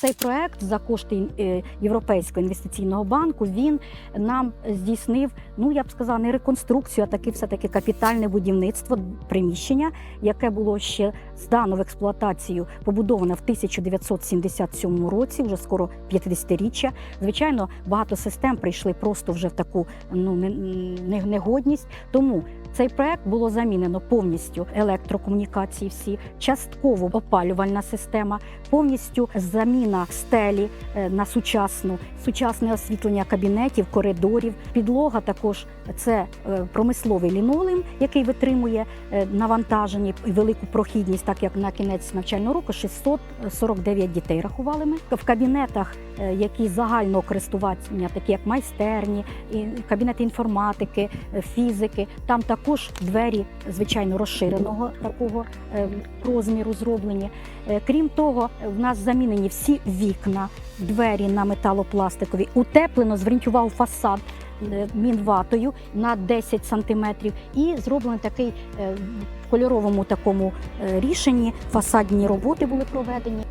Цей проект за кошти е, Європейського інвестиційного банку він нам здійснив, ну я б сказала, не реконструкцію, а таки все таки капітальне будівництво приміщення, яке було ще здано в експлуатацію, побудоване в 1977 році, вже скоро 50-річчя. Звичайно, багато систем прийшли просто вже в таку ну не- не- негодність. Тому цей проект було замінено повністю електрокомунікації, всі частково опалювальна система, повністю заміна стелі е, на сучасну, сучасне освітлення кабінетів, коридорів. Підлога також це е, промисловий лінолеум, який витримує е, навантаження і велику прохідність, так як на кінець навчального року 649 дітей рахували ми в кабінетах, які загального користування, такі як майстерні, кабінети інформатики, фізики. Там також двері, звичайно, розширеного такого розміру зроблені. Крім того, в нас замінені всі вікна, двері на металопластикові, утеплено, зверніть увагу, фасад е, мінватою на 10 сантиметрів і зроблений такий е, в кольоровому такому е, рішенні. Фасадні роботи були проведені.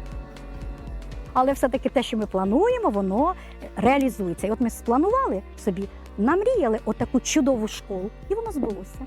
Але все-таки те, що ми плануємо, воно реалізується. І от ми спланували собі, намріяли отаку чудову школу, і воно збулося.